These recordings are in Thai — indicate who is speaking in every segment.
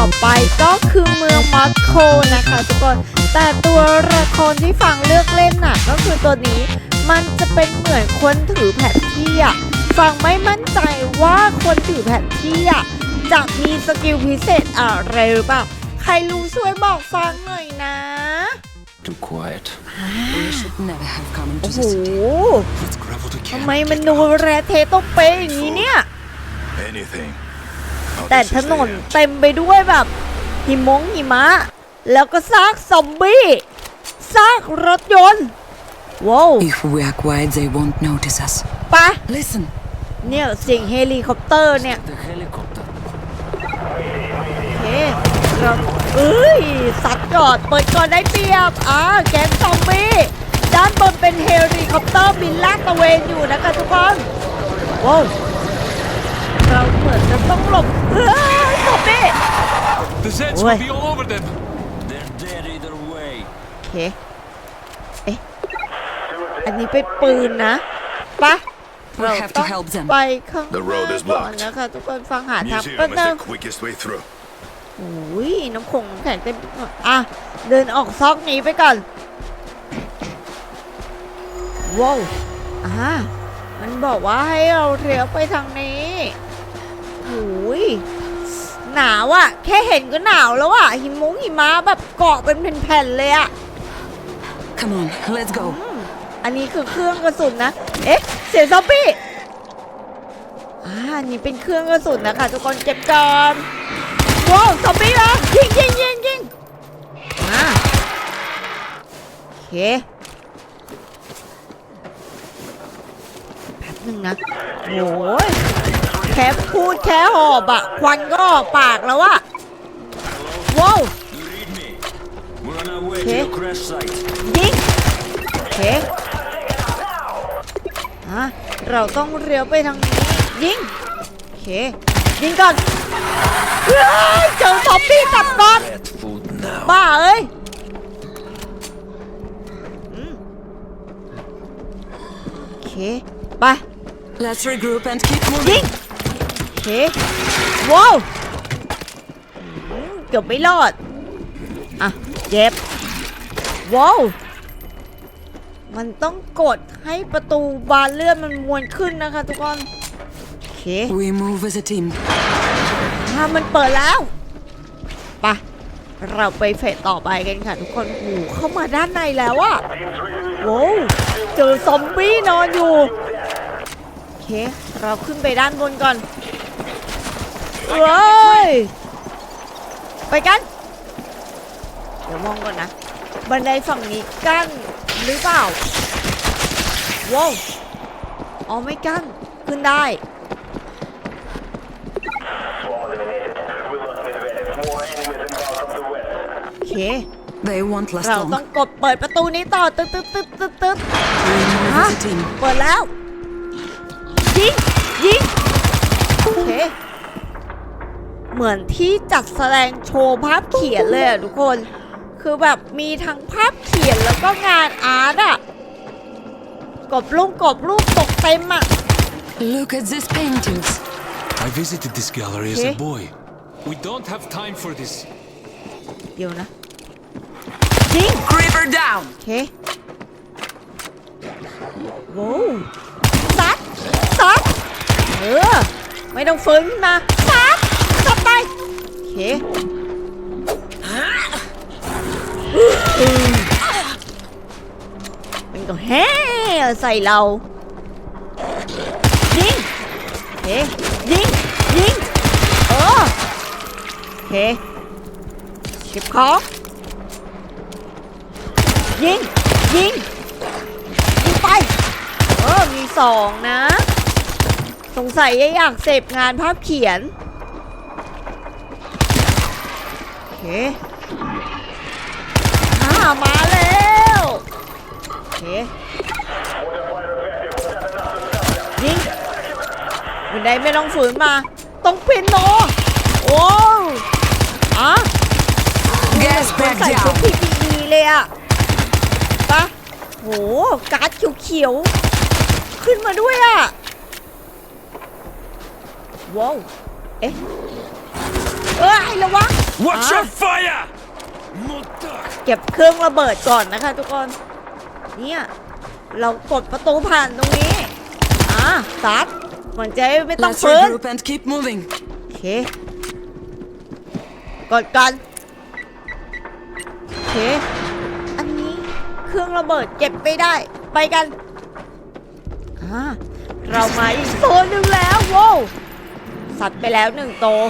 Speaker 1: ต่อไปก็คือเมืองมอสโกนะคะทุกคน แต่ตัวละครที่ฟังเลือกเล่นน่ะก็คือตัวนี้ มันจะเป็นเหมือนคนถือแผนที่อะฟังไม่มั่นใจว่าคนถือแผนที่อะจะมีสกิลพิเศษอะไรหรือเปล่า ใครรู้ช่วยบอกฟังหน่อยนะ
Speaker 2: Too quiet.
Speaker 3: We should never have come
Speaker 1: โอ้
Speaker 3: into
Speaker 1: โห
Speaker 3: the city.
Speaker 2: Let's gravel the
Speaker 1: ทำไมมันดูแรเทต้องเป๊ะอย่างนี้เนี่ย
Speaker 2: Anything. How
Speaker 1: แต่
Speaker 2: this
Speaker 1: ถ
Speaker 2: is
Speaker 1: นน
Speaker 2: the end.
Speaker 1: เต็มไปด้วยแบบหิมงหิมะ แล้วก็ซากซอมบี้ซากรถยนต์ว้าว
Speaker 3: If we are quiet, they won't notice us.
Speaker 1: ไปะ
Speaker 3: Listen.
Speaker 1: เนี่ยเสียงเฮลิคอปเตอร์เนี่ย
Speaker 2: The helicopter.
Speaker 1: โอเคเราเอ้ย สัตว์ก่อนเปิดก่อนได้เปรียบอ่าแก๊งซอมบี้ด้านบนเป็นเฮลิคอปเตอร์บินลาดตระเวนอยู่นะคะทุกคนว้าวเราเหมือน จะต้องหลบเฮ้ยซอมบี้
Speaker 4: The Zeds
Speaker 1: Oi.
Speaker 4: will be all over them.
Speaker 2: They're dead either way.
Speaker 1: โอเค เอ๊ะ อันนี้เป็นปืนนะปะ
Speaker 3: We
Speaker 1: เรา
Speaker 3: have to
Speaker 1: ต้อง
Speaker 3: help them.
Speaker 1: ไปข้างห
Speaker 2: The road
Speaker 1: น้า
Speaker 2: is
Speaker 1: ก่อน
Speaker 2: blocked.
Speaker 1: นะคะทุกคนฟังหาทาง
Speaker 2: Museum
Speaker 1: แป๊บ
Speaker 2: is
Speaker 1: นึง
Speaker 2: the quickest way through.
Speaker 1: โอ้ยน้ำคงน้ำแข็งเต็มไปหมดอะ เดินออกซอกนี้ไปก่อน ว้าวอ่ามันบอกว่าให้เราเลี้ยวไปทางนี้ โอ้ยหนาวอะแค่เห็นก็หนาวแล้วอะหิมงหิมะแบบเกาะเป็นแผ่นๆเลยอะ
Speaker 3: Come on, let's go.
Speaker 1: อันนี้คือเครื่องกระสุนนะ เอ๊ะ เสียงซอมบี้อ่าอันนี้เป็นเครื่องกระสุนนะคะทุกคนเก็บก่อนว้าวซอมบี้นะยิงยิงยิงยิงมาโอเคแป๊บหนึ่งนะโอ้ยแค่พูดแค่หอบอะควันก็ออกปากแล้วอะว้าว
Speaker 2: You read me. We're on our way
Speaker 1: Okay.
Speaker 2: to your crash site.
Speaker 1: ยิงโอเคอะเราต้องเลี้ยวไปทางนี้ยิงโอเคยิงก่อนเฮ้ยเจอซอมบี้กัดก่อน
Speaker 2: Get food now.
Speaker 1: บ้าเอ้ยอืมโอเคไป
Speaker 3: Let's regroup and keep
Speaker 1: ยิ
Speaker 3: moving.
Speaker 1: งโอเคว้าวอืมเกือบไม่รอด อะ เจ็บ ว้าว มันต้องกดให้ประตูบานเลื่อนมันมวนขึ้นนะคะทุกคนโอเค
Speaker 3: We move as a team.
Speaker 1: ถ้ามันเปิดแล้วไปะเราไปเฟสต่อไปกันค่ะทุกคนโอ้โหเข้ามาด้านในแล้วอะโว้วเจอซอมบี้นอนอยู่ โอเค เราขึ้นไปด้านบนก่อน เอ้ย ไปกัน เดี๋ยวมองก่อนนะ บันไดฝั่งนี้กั้นหรือเปล่า ว้าวอ๋อไม่กั้น ขึ้นได้ โอเค
Speaker 3: They won't last
Speaker 1: เราต้อง
Speaker 3: long.
Speaker 1: กดเปิดประตูนี้ต่อ ตึ๊ดตึ๊ดตึ๊ดตึ๊ดตึ๊ด
Speaker 3: We move
Speaker 1: ฮะ
Speaker 3: as a team.
Speaker 1: เปิดแล้ว ยิง ยิง โอเค เหมือนที่จัดแสดงโชว์ภาพเขียนเลยอะทุกคน คือแบบมีทั้งภาพเขียนแล้วก็งานอาร์ตอะกรอบรูปกรอบรูปตกเต็มอะ
Speaker 3: Look at these paintings.
Speaker 4: I visited this gallery as
Speaker 1: Okay.
Speaker 4: a boy. We don't have time for this.
Speaker 1: เดี๋ยวนะยิง
Speaker 3: Creeper down.
Speaker 1: โอเคโว้วซัดซัดเออ ไม่ต้องฟื้นขึ้นมาซัดซัดไปโอ เคมันก็แฮ่ใส่เรา ยิงเคยิง ยิงเออโอเคเก็บของยิง ยิง ยิงไป เออ มีสองนะ สงสัยอยากเสพงานภาพเขียน โอเคอ่ามาแล้วโอเคยิงบันไดไม่ต้องฝืนมา ต้องเป็นโนโอ้อะ
Speaker 3: Gas
Speaker 1: มัน
Speaker 3: back
Speaker 1: ใส่ชุด
Speaker 3: down.
Speaker 1: PPE เลยอะปะโหการ์ดเขียวๆ ขึ้นมาด้วยอะว้าว เอ๊ะ เอ้ยระวัง
Speaker 2: Watch
Speaker 1: อะ
Speaker 2: your fire! Motak!
Speaker 1: เก็บเครื่องระเบิดก่อนนะคะทุกคน เนี่ยเรากดประตูผ่านตรงนี้ อะซัดมันจะไม่ต้อง
Speaker 3: Let's
Speaker 1: ฟื้น
Speaker 3: regroup and keep moving.
Speaker 1: โอเค กดกันโอเค อันนี้เครื่องระเบิดเก็บไม่ได้ ไปกัน อ่าเรามาอีกโซนหนึ่งแล้วโว้วสัตว์ไปแล้วหนึ่งโตว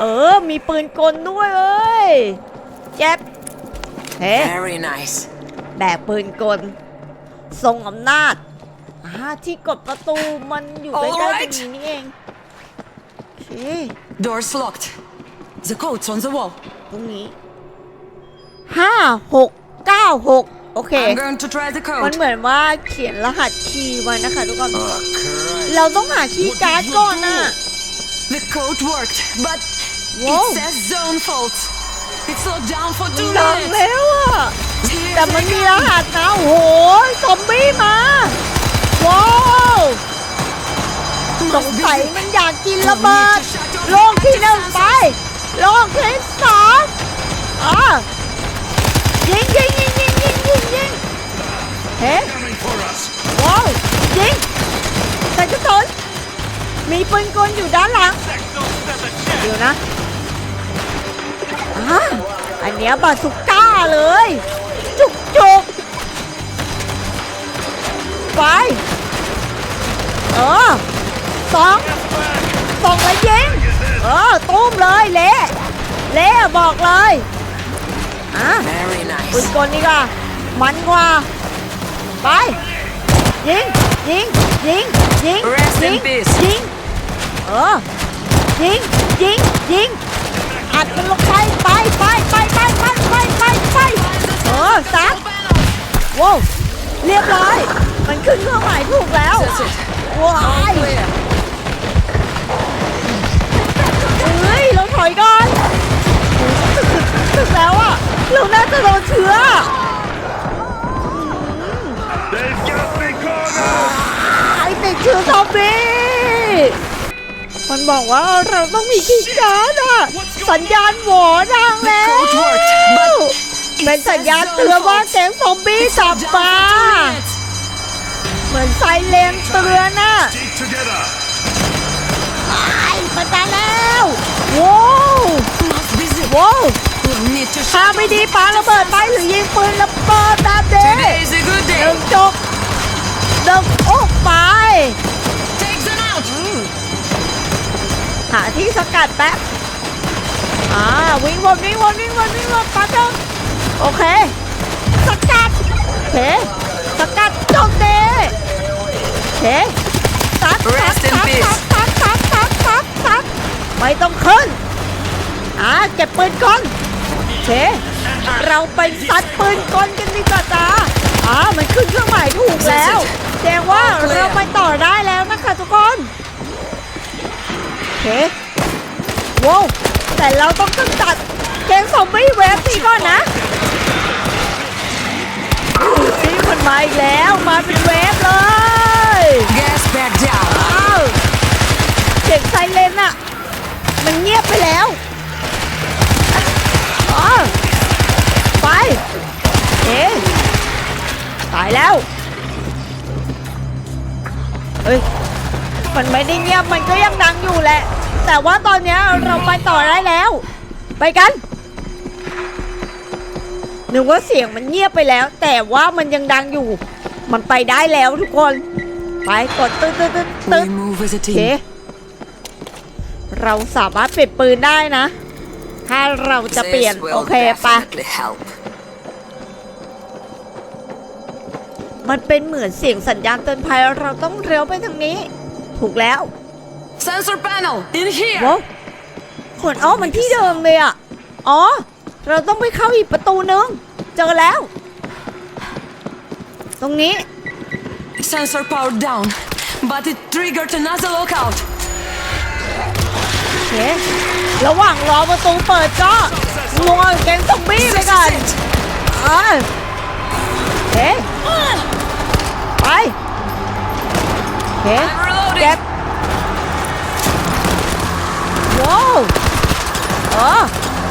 Speaker 1: เออ มีปืนกลด้วยเอ้ยเจ็บเฮ้
Speaker 3: Very nice.
Speaker 1: แบกปืนกล ทรงอำนาจอ่าที่กดประตูมันอยู่ใกล้ๆตรง
Speaker 3: Alright
Speaker 1: นี้นี่เองโอเค
Speaker 3: Doors locked. The code's on the wall.
Speaker 1: ตรงนี้ห้าหกเก้าหกโอเค
Speaker 3: I'm going to try the
Speaker 1: มัน
Speaker 3: code.
Speaker 1: เหมือนว่าเขียนรหัสคีย์ไว้นะคะทุกคน
Speaker 2: Oh, Christ.
Speaker 1: เราต้องหาคีย์การ์ดก่อนน่ะ
Speaker 3: The code worked, but
Speaker 1: Whoa.
Speaker 3: it says zone fault. It's locked down for two
Speaker 1: ดัง
Speaker 3: minutes.
Speaker 1: แล้วอะ
Speaker 3: Here's
Speaker 1: แต่มัน
Speaker 3: the
Speaker 1: มีร
Speaker 3: code.
Speaker 1: หัสนะโอ้โหซอมบี้มา ว้าวสงสัยมันอยากกินระเบิดโลกที่หนึ่งไปโลกที่สองอะยิงยิงยิงยิงยิงยิงยิงเฮ้
Speaker 2: Coming for us!
Speaker 1: ว้าวยิงใส่กระสุนมีปืนกลอยู่ด้านหลังเดี๋ยวนะอ่าอัน เนี้ยบาสุก้าเลย จุกจุกไป เออสองสองแล้วยิง เออตุ้มเลยเละเละบอกเลยอะ
Speaker 3: Very
Speaker 1: ปืน
Speaker 3: nice.
Speaker 1: กลนี่ก็มันกว่า ไป ยิง ยิง ยิง ยิง
Speaker 3: Rest
Speaker 1: ยิ
Speaker 3: in
Speaker 1: ง
Speaker 3: peace.
Speaker 1: ยิง เออ ยิง ยิง ยิง อัดมันลงไป ไป ไป ไป ไป ไปไปไปเออซัดว้าวเรียบร้อย มันขึ้นเครื่องหมายถูกแล้วว้ายเฮ้ยเราถอยก่อนถึกแล้วอะเราน่าจะโดนเชื้อไอติดเชื้อซอมบี้มันบอกว่าเราต้องมีคีย์การ์ดอะ สัญญาณหวอดังแล้ว
Speaker 3: code worked, but
Speaker 1: เป็นสัญญาณเตือนว่าแก๊งซอมบี้จับ
Speaker 3: Down
Speaker 1: มา
Speaker 3: for two minutes.
Speaker 1: เหมือนไซเรนเตือนน่ะ
Speaker 2: Stick together!
Speaker 1: ไอ้มันมาแล้วว้าว
Speaker 3: Must be zip.
Speaker 1: ว้าว
Speaker 3: We'll need to
Speaker 1: ถ้า
Speaker 3: shut
Speaker 1: ไม่
Speaker 3: off
Speaker 1: ดี
Speaker 3: the
Speaker 1: ปาระเบิดไปหรือยิงปืนระเบิดตามเด็
Speaker 3: Today is a good
Speaker 1: ห
Speaker 3: day.
Speaker 1: นึ่งจกหนึ่งโอ้ไป
Speaker 3: Take them out.
Speaker 1: หาที่สกัดแป๊บ อ่าวิ่งวนวิ่งวนวิ่งวนวิ่งวนปั๊บเดียวโอเค สกัดโอเคสกัดโจมตีโอเคตัดตัด
Speaker 3: Rest in
Speaker 1: ตัด
Speaker 3: peace
Speaker 1: ตัดตัดตัดตัดตัดไม่ต้องขึ้นอ่าเก็บปืนก่อนโอเคเราไปซัดปืนกลกันดีกว่าจ้าอ่ามันขึ้นเครื่องหมายถูกแล้วแสดงว่าเราไปต่อได้แล้วนะคะทุกคนโอเคว้าว แต่เราต้องกำจัดแกงซอมบี้เวฟนี้ก่อนนะนี่มันมาอีกแล้วมาเป็นเวฟเลย
Speaker 3: Gas back down.
Speaker 1: อ้าวเสียงไซเรนอะมันเงียบไปแล้วอ๋อไปเอ๊ะตายแล้วเฮ้ยมันไม่ได้เงียบมันก็ยังดังอยู่แหละ แต่ว่าตอนเนี้ยเราไปต่อได้แล้ว ไปกันนึกว่าเสียงมันเงียบไปแล้ว แต่ว่ามันยังดังอยู่ มันไปได้แล้วทุกคน ไปกดตึ๊ดตึ๊ดตึ๊ดตึ๊ด
Speaker 3: We move as a
Speaker 1: โอเค
Speaker 3: team.
Speaker 1: เราสามารถเปลี่ยนปืนได้นะ ถ้าเราจะเปลี่ยน
Speaker 3: This will
Speaker 1: โอเคปะ
Speaker 3: definitely help.
Speaker 1: มันเป็นเหมือนเสียงสัญญาณเตือนภัยเราต้องเร็วไปทางนี้ ถูกแล้ว
Speaker 3: Sensor panel in here.
Speaker 1: ว้าวขนอ๋อมันที่เดิมเลยอะ อ๋อ เราต้องไปเข้าอีกประตูนึง เจอแล้ว ตรงนี้
Speaker 3: Sensor powered down, but it triggered another lockout.
Speaker 1: โอเค ระหว่างรอประตูเปิดก็งัวแกงซอมบี้ไป
Speaker 3: This
Speaker 1: ก่อน
Speaker 3: is it.
Speaker 1: อ่าโอเคไป โอเค
Speaker 3: I'm reloading.
Speaker 1: เก็บ ว้าวเออ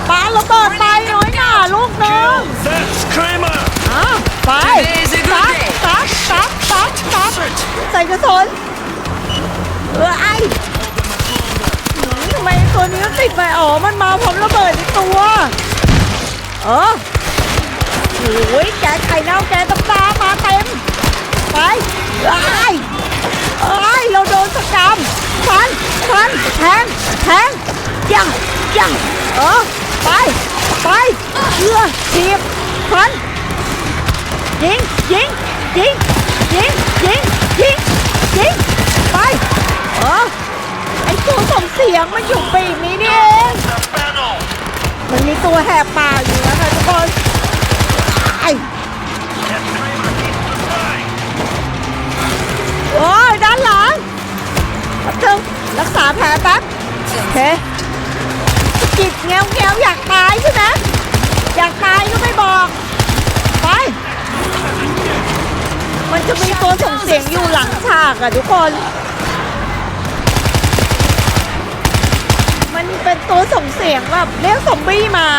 Speaker 1: ปาระเบิดไปน้อยหน่าลูกน้อง
Speaker 2: That screamer!
Speaker 1: อะไป
Speaker 3: Today is a good
Speaker 1: ซัด
Speaker 3: day.
Speaker 1: ซัดซัดซัดซัดใส่กระสุนเออไอหืมทำไมตัวนี้มันติดไปอ๋อมันมาพร้อมระเบิดในตัว เออโอ้ยแกไข่เน่าแกตำตามาเต็ม ไปไอ้ยเอ้ยเราโดนสกรรม ฟันฟันแทงแทงยังยังเออไปไปเอือทีบฟันยิงยิงยิงยิงยิงยิงยิงไปเออไอตัวส่งเสียงมันอยู่ปีกนี้นี่เองมันมีตัวแหบปากอยู่นะคะทุกคนไอโอ้ยด้านหลัง บนึงรักษาแผลแป๊บโอเคจิตแงวแงวอยากตายใช่ไหมอยากตายก็ไม่บอก ไป มันจะมีตัวส่งเสียงอยู่หลังฉากอะทุกคน มันเป็นตัวส่งเสียงแบบเรียกซอมบี้มา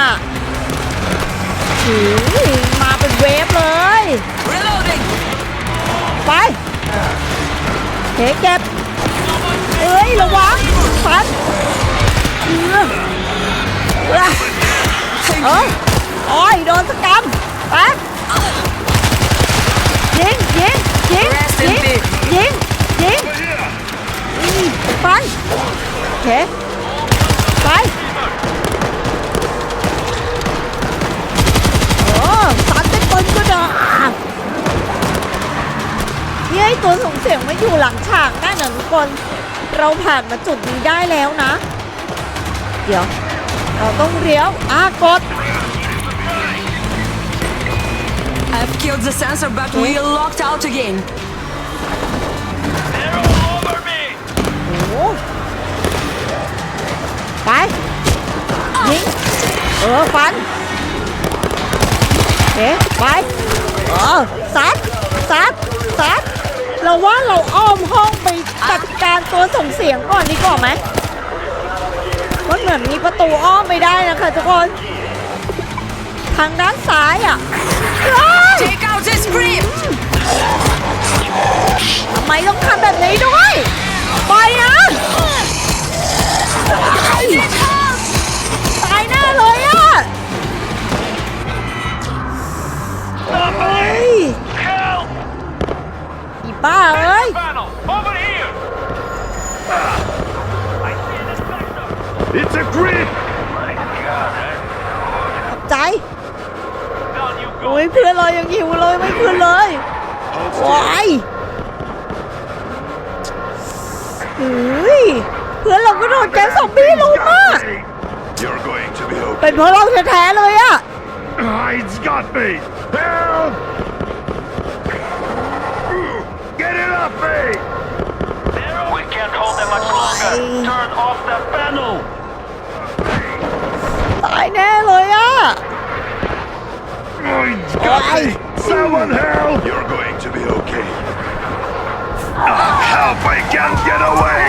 Speaker 1: หือมาเป็นเวฟเลย
Speaker 3: Reloading!
Speaker 1: ไปเฮ้เก็บ เอ้ยระวังฟันเออเออเออโอ้ยโดนสกรรมไปยิงยิงยิง
Speaker 3: Rest
Speaker 1: ยิ
Speaker 3: in
Speaker 1: ง
Speaker 3: peace.
Speaker 1: ยิงยิง
Speaker 2: Here!
Speaker 1: อืมไปโอเคไปโอ้สันเป็นปืนก็ได้นี่ไอตัวส่งเสียงไม่อยู่หลังฉากนั่นน่ะทุกคน เราผ่านมาจุดนี้ได้แล้วนะ เดี๋ยว เราต้องเลี้ยวอะกด
Speaker 3: I've killed the sensor, but we're locked out again.
Speaker 2: They're all over me!
Speaker 1: โอ้โหไปยิงเออฟันโอเคไปเออซัดซัดซัด เราว่าเราอ้อมห้องไปจัดการตัวส่งเสียงก่อนดีกว่าไหมมันเหมือนมีประตูอ้อมไปได้นะคะทุกคน ทางด้านซ้ายอะเอ้ย
Speaker 3: Take out the scream!
Speaker 1: ทำไมต้องทำแบบนี้ด้วย ไปนะตายตายแน่เลยอะเฮ้ย
Speaker 2: Help!
Speaker 1: อีบ้าเอ้ย
Speaker 2: Panel! Over here! I see the sector! It's a grip! My god, eh?
Speaker 1: ขอบใจ
Speaker 2: Down you
Speaker 1: โอ้ยเพื่อนเรายังหิวเลยไม่ขึ้นเลยว้ายเฮ้ยเพื่อนเราก็โดนแก๊สซอมบี้ลุมอะ
Speaker 2: You're going to be okay.
Speaker 1: เป็นเพราะเราแท้ๆเลยอะ
Speaker 2: It's got me! Help! Get it up, me! We can't hold them much longer. Turn off the panel!
Speaker 1: ตายแน่เลยอ่ะ
Speaker 2: It's got me! Someone help! You're going to be okay. Ah, help! I can't get away!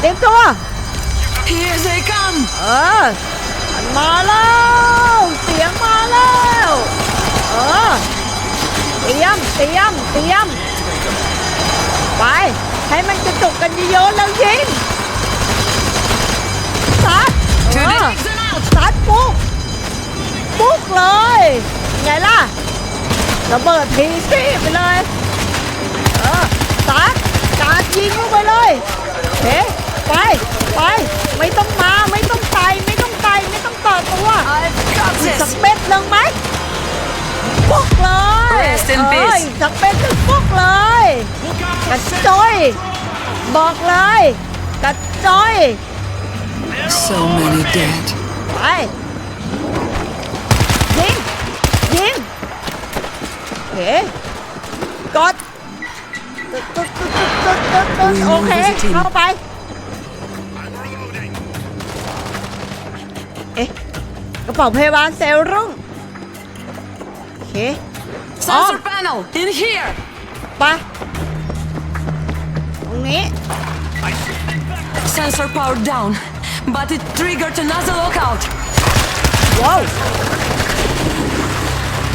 Speaker 1: เตรียมตัว
Speaker 3: Here they come!
Speaker 1: เออมันมาแล้ว เสียงมา แล้วเออเตรียมเตรียมเตรียมไปให้มันกระจุกกันเยอะๆแล้วยิงซัดเออซัดปุ๊กปุ๊กเลยไงล่ะระเบิดทีซี่ไปเลยเออซัดการยิงลงไปเลยเฮ้ไปไปไม่ต้องมาไม่ต้องไปไม่ ไปไม่ต้องต่อตัว
Speaker 3: I've got
Speaker 1: สัก
Speaker 3: this!
Speaker 1: เม็ดหนึ่งไหมปุ๊กเลย
Speaker 3: Rest in
Speaker 1: เอ้ย
Speaker 3: peace
Speaker 1: สักเม็ดหนึ่งปุ๊กเลยกระจอยบอกเลยกระจอย
Speaker 3: So many dead.
Speaker 1: ไปยิงยิงโอเคกดตึ๊ดตึ๊ดตึ๊ดตึ๊ดตึ๊ดตึ๊ดโอเคเข้าไป กระเป๋าพยาบาลเซรุ่มโอเค
Speaker 3: Sensor panel! In here!
Speaker 1: ไปรงนี้
Speaker 3: Sensor powered down, but it triggered another lockout.
Speaker 1: ว้าว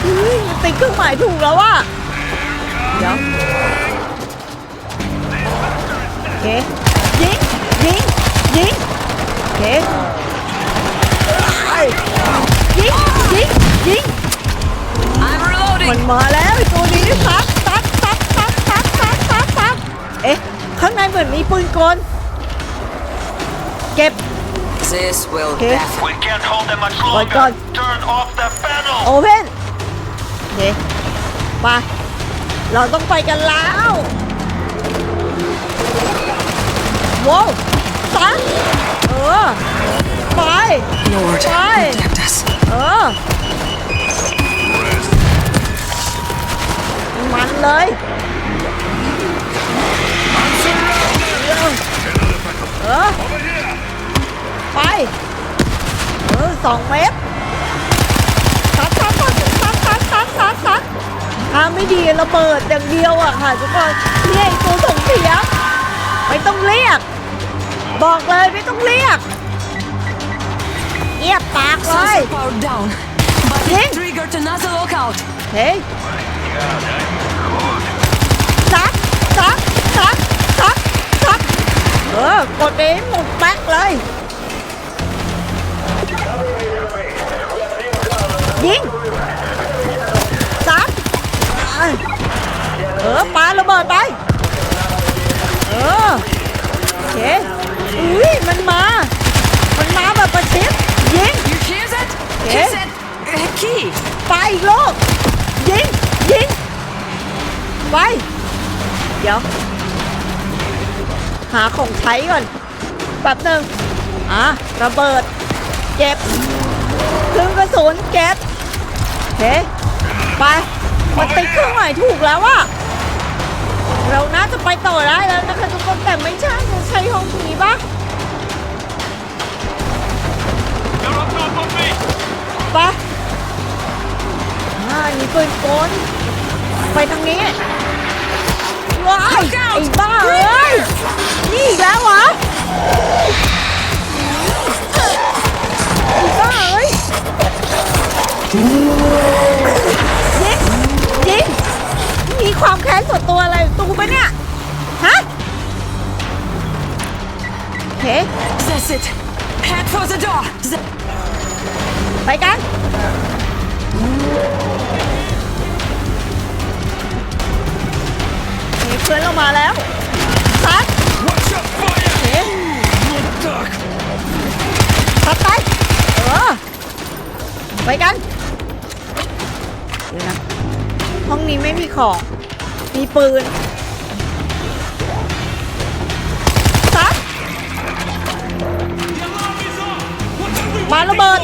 Speaker 1: อุ๊ยติดเครื่องหมายถูกแล้วว่ะเดี๋ยวโอเคยิงยิงยิงโอเค มันมาแล้วไอ้ตัวนี้ซัดซัดซัดซัดซัดซัดซัดซัดเอ๊ะ ข้างในเหมือนมีปืนกล เก็บ
Speaker 3: This will
Speaker 1: okay.
Speaker 3: death.
Speaker 2: We can't hold them much longer.
Speaker 1: Oh
Speaker 2: Turn off the panel.
Speaker 1: Open. โอเคมาเราต้องไปกันแล้วว้าวตันเออไป
Speaker 3: Lord,
Speaker 1: ไป
Speaker 3: protect us.
Speaker 1: เออ มันเลยเออไป เออสองเมตรซัดซัดซัดซัดซัดซัดซัดซัทางไม่ดีระเบิดอย่างเดียวอะค่ะทุกคนเรียกตัวส่งเสียงไม่ต้องเรียก บอกเลยไม่ต้องเรียกเงียบปากเลย
Speaker 3: ยิง
Speaker 1: เฮ้ย ซัดซัดซัดซัดซัดเออกดเองหมดแม็กเลย ยิงซัดเออปาระเบิดไป เออโอเคอุ้ยมันมา มันมาแบบประชิดยิง
Speaker 3: You hear that?
Speaker 1: Yeah.
Speaker 3: He said uh, key.
Speaker 1: ไปอีกลูกยิง ยิง ไป เดี๋ยว หาของใช้ก่อนแป๊บหนึ่งอะระเบิด เก็บเครื่องกระสุนเก็บโอเคไปมันติดเครื่องหมายถูกแล้วอะเราน่าจะไปต่อได้แล้วนะคะทุกคนแต่ไม่ใช่เราใช้ห้องนี้ปะ
Speaker 4: You're on top of me!
Speaker 1: ไปอ่านี่ปืนกล ไปทางนี้ ว้าย ไอ้บ้าเอ้ย นี่อีกแล้วเหรอไอ้บ้าเอ้ยยิงยิงมีความแค้นส่วนตัวอะไรตูปะเนี่ย ฮะโอเค
Speaker 3: That's it. Head for the door. The-
Speaker 1: ไปกัน มีเพื่อนเรามาแล้วซัดเอ๊ะ
Speaker 4: Duck!
Speaker 1: ซัดไปเออไปกันเดี๋ยวนะห้องนี้ไม่มีของ มีปืนซัดมาระเบิด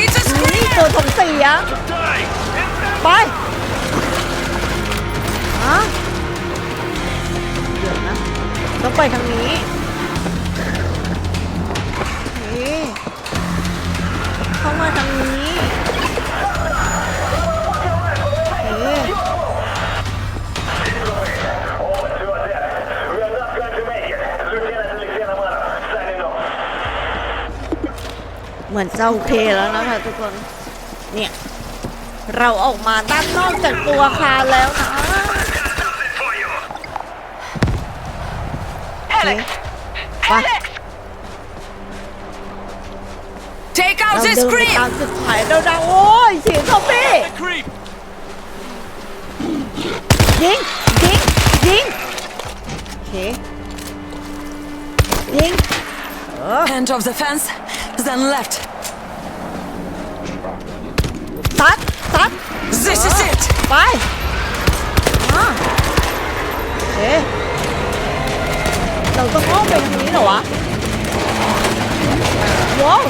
Speaker 3: It's a
Speaker 1: นี่ตัวสมเสีย
Speaker 2: Die.
Speaker 1: ไปฮะเดี๋ยวนะต้องไปทางนี้นี่เข้ามาทางนี้เอ๊ะ
Speaker 2: We are not going to make it. Lieutenant Alexei Romanov, signing off.
Speaker 1: เหมือนจะโอเคแล้วนะคะทุกคน เนี่ย เราออกมาด้านนอกจากตัวอาคารแล้วนะ
Speaker 2: Something for you.
Speaker 1: เอ๊ะไป
Speaker 3: Take
Speaker 1: เรา
Speaker 3: out the
Speaker 1: เดินไป
Speaker 3: screen.
Speaker 1: ตามจุดหมายเราดังโอ้ยเสียงซอมบี้
Speaker 4: The creep!
Speaker 1: ยิงยิงยิงโอเคยิงเออ
Speaker 3: End of the fence, then left.
Speaker 1: ซัดซัด
Speaker 3: This is it.
Speaker 1: ไปมาโอเคเราต้องอ้อมไปทางนี้เหรอวะว้าว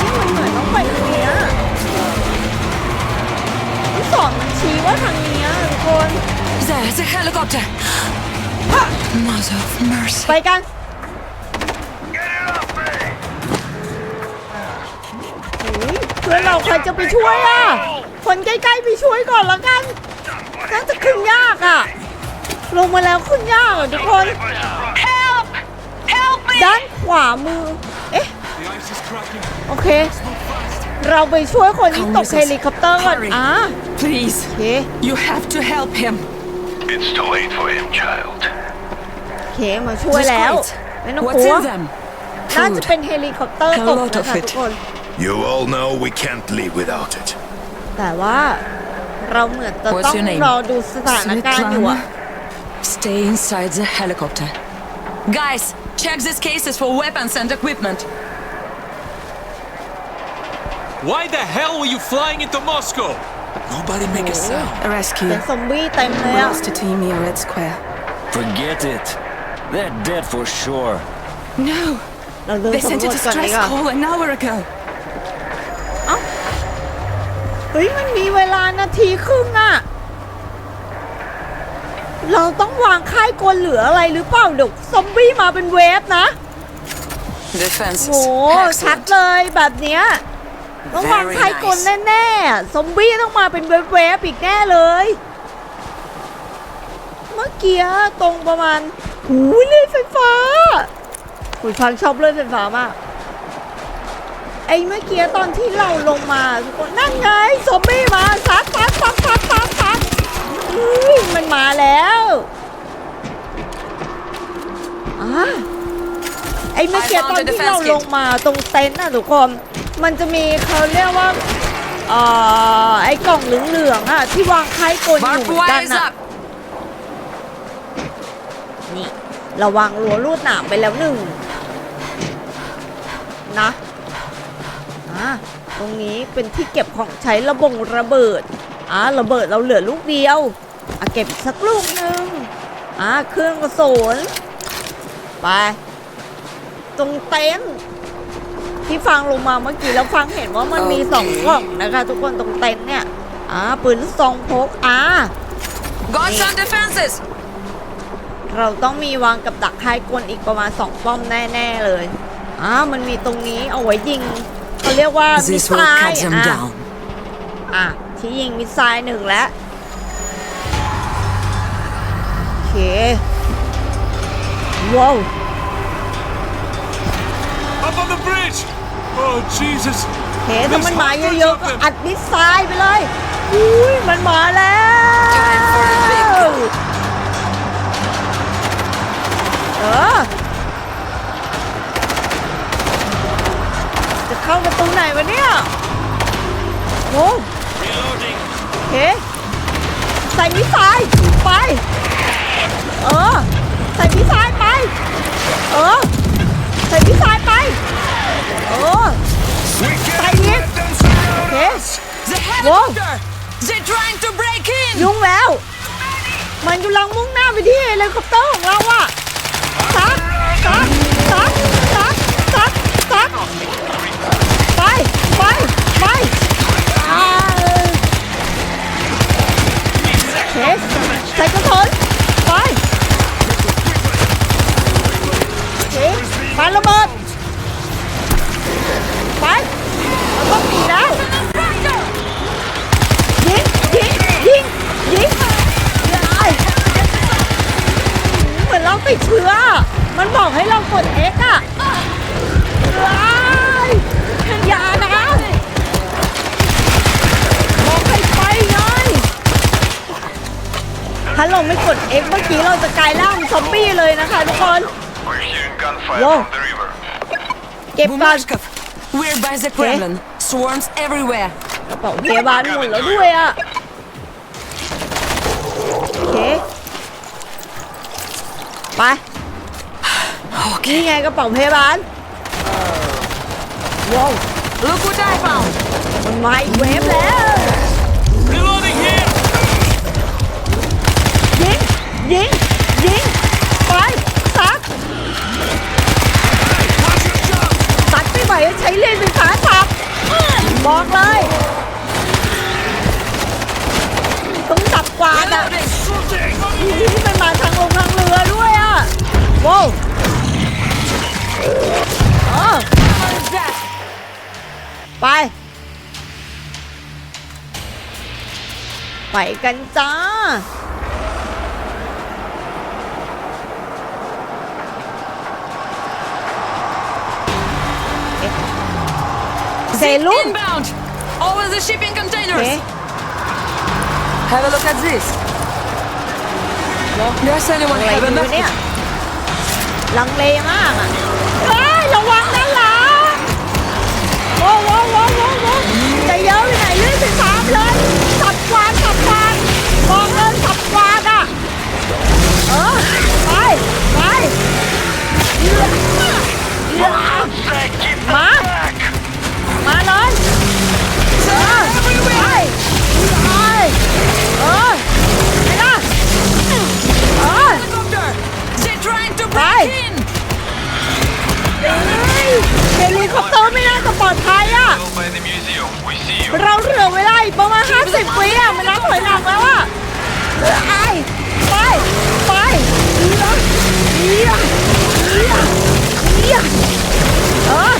Speaker 1: นี่มันเหมือนต้องไปทางเนี้ยที่สอนมันชี้ว่าทางเนี้ยทุกคน
Speaker 3: There, the helicopter. Mother of mercy.
Speaker 1: ไปกัน
Speaker 2: Get it off me.
Speaker 1: โอ้ยเพื่อนเราใครจะไปช่วยอะ คนใกล้ๆไปช่วยก่อนละกันน่าจะขึ้นยากอะ ลงมาแล้วขึ้นยากอะทุกคน
Speaker 3: Help! Help me!
Speaker 1: ด้านขวามือ เอ๊ะ
Speaker 4: The ice is cracking.
Speaker 1: โอเค เราไปช่วยคนที่ตก
Speaker 3: Come,
Speaker 1: เฮลิคอปเตอร์ก่อน
Speaker 3: Hurry.
Speaker 1: อะ
Speaker 3: Please,
Speaker 1: โอเค
Speaker 3: you have to help him.
Speaker 2: It's too late for him, child.
Speaker 1: โอเคมาช่วยแล้ว
Speaker 3: Discreet.
Speaker 1: ไม่ต้อง
Speaker 3: What's
Speaker 1: กลัว
Speaker 3: in them?
Speaker 1: น่าจะ
Speaker 3: Food.
Speaker 1: เป็นเฮลิคอปเตอร์
Speaker 3: A
Speaker 1: ตก
Speaker 3: lot
Speaker 1: นะ
Speaker 3: of
Speaker 1: คะ
Speaker 3: it.
Speaker 1: ทุกคน
Speaker 2: You all know we can't live without it.
Speaker 1: แต่ว่าเราเหมือนจะ
Speaker 3: What's
Speaker 1: ต้อง
Speaker 3: your name?
Speaker 1: รอดูสถานการณ์อยู่อะ
Speaker 3: Stay inside the helicopter. Guys, check these cases for weapons and equipment.
Speaker 4: Why the hell were you flying into Moscow? Nobody make a sound.
Speaker 1: เป็น
Speaker 3: Rescue.
Speaker 1: ซอมบี้เต็มเลยอะ
Speaker 3: Lost a team near Red Square.
Speaker 5: Forget it. They're dead for sure.
Speaker 3: No,
Speaker 1: เราเดิน
Speaker 3: they
Speaker 1: สำ
Speaker 3: sent
Speaker 1: ร
Speaker 3: a
Speaker 1: วจก่อนดี
Speaker 3: distress
Speaker 1: กว่า
Speaker 3: call an hour ago.
Speaker 1: เฮ้ยมันมีเวลานาทีครึ่งอะเราต้องวางค่ายกลเหลืออะไรหรือเปล่าเดี๋ยวซอมบี้มาเป็นเวฟนะ
Speaker 3: Defenses.
Speaker 1: โหชัด
Speaker 3: Excellent.
Speaker 1: เลยแบบเนี้ยต้องวาง
Speaker 3: Very
Speaker 1: ค่ายกล
Speaker 3: nice.
Speaker 1: แน่ๆซอมบี้ต้องมาเป็นเวฟๆอีกแน่เลย เมื่อกี้ตรงประมาณหูยเลื่อยไฟฟ้าหุยฟังชอบเลื่อยไฟฟ้ามาก ไอ้เมื่อกี้ตอนที่เราลงมาทุกคนนั่นไงซอมบี้มาซัดซัดซัดซัดซัดซัดอุ้ยมันมาแล้วอ่าไอ้เมื่อกี้ตอนที่เราลงมาตรงเต็นท์น่ะทุกคนมันจะมีเขาเรียกว่าเอ่อไอ้กล่องเหลืองๆอะที่วางไข่กลอยู่
Speaker 3: Barbed
Speaker 1: เหมือนกัน
Speaker 3: wire is
Speaker 1: อะ
Speaker 3: up.
Speaker 1: นี่ระวังรั้วลูดหนามไปแล้วหนึ่งนะอะ ตรงนี้เป็นที่เก็บของใช้ระบงระเบิดอะระเบิดเราเหลือลูกเดียวอะเก็บอีกสักลูกหนึ่งอะเครื่องกระสุนไป ตรงเต็นท์ที่ฟังลงมาเมื่อกี้แล้วฟังเห็นว่ามันมีสองกล่องนะคะ ทุกคนตรงเต็นท์เนี่ยอ่าปืนลูกซองพกอ่า
Speaker 3: Got some defenses.
Speaker 1: เราต้องมีวางกับดักค่ายกลอีกประมาณสองป้อมแน่ ๆ เลยอ่ามันมีตรงนี้เอาไว้ยิง เขาเรียกว่ามิส
Speaker 3: This
Speaker 1: ไซ
Speaker 3: will
Speaker 1: ล์
Speaker 3: cut them
Speaker 1: อะ
Speaker 3: down.
Speaker 1: อะที่ยิงมิสไซล์หนึ่งแล้วโอเคว้าว
Speaker 4: Up on the bridge! Oh, Jesus.
Speaker 1: โอเคถ้ามันมาเยอะๆก็อัดมิสไซล์ไปเลยอุ้ยมันมาแล้ว
Speaker 3: Time for a big go.
Speaker 1: เออ จะ เข้าประตูไหนวะเนี่ยโอ้
Speaker 4: Reloading.
Speaker 1: โอเคใส่มิสไซล์ไป เออ ใส่มิสไซล์ไป เออ ใส่มิสไซล์ไป เออ
Speaker 2: We
Speaker 1: can't let
Speaker 2: them surround
Speaker 1: โอเค
Speaker 3: The
Speaker 1: Whoa.
Speaker 3: helicopter! They're trying to break in!
Speaker 1: ยุ่งแล้ว มันกำลังมุ่งหน้าไปที่เฮลิคอปเตอร์ของเราอะซัดซัดซัดซัดซัดซัดไป ไปไปอ่าเคใส่กระสุนไปโอเคปาระเบิดไปเราต้องหนีแล้วยิงยิงยิงยิงยายเหมือนเราติดเชื้อมันบอกให้เรากด X อะยาย เราไม่กด X เมื่อกี้เราจะกลายร่างซอมบี้เลยนะคะทุกคน
Speaker 2: We're hearing gunfire
Speaker 1: Whoa.
Speaker 2: from the river.
Speaker 1: เก็บก่อน
Speaker 3: Bumashkov, we're by the Kremlin. Swarms everywhere.
Speaker 1: กระเป๋าพยาบาลหมดแล้วด้วยอะโอเค ไป นี่ไงกระเป๋าพยาบาลว้าว
Speaker 3: Look what I found!
Speaker 1: มันมาอีกเวฟแล้ว ยิง ยิง ไปซัดซัดไม่ไหวใช้เลนเป็นขาขับ บอกเลย ต้องจับกวาดอะที่มันมาทางลงทางเรือด้วยอะว้าไป ไปกันจ้า เซรุ่น
Speaker 3: Inbound! Over the shipping
Speaker 1: โอเค
Speaker 3: containers! Have a look at this. Does anyone
Speaker 1: อะไร
Speaker 3: have a
Speaker 1: ดู
Speaker 3: map?
Speaker 1: เนี่ย ลังเลมากอ่ะเฮ้ยระวังด้านหลังโว้วโว้วโว้วโว้ว เฮลิคอปเตอร์ไม่น่าจะปลอดภัยอะเราเหลือเวลาอีกประมาณ 50วิอะมันนับถอยหลังแล้วอะเอ้ไปไปไปเอียเอียเอียเออ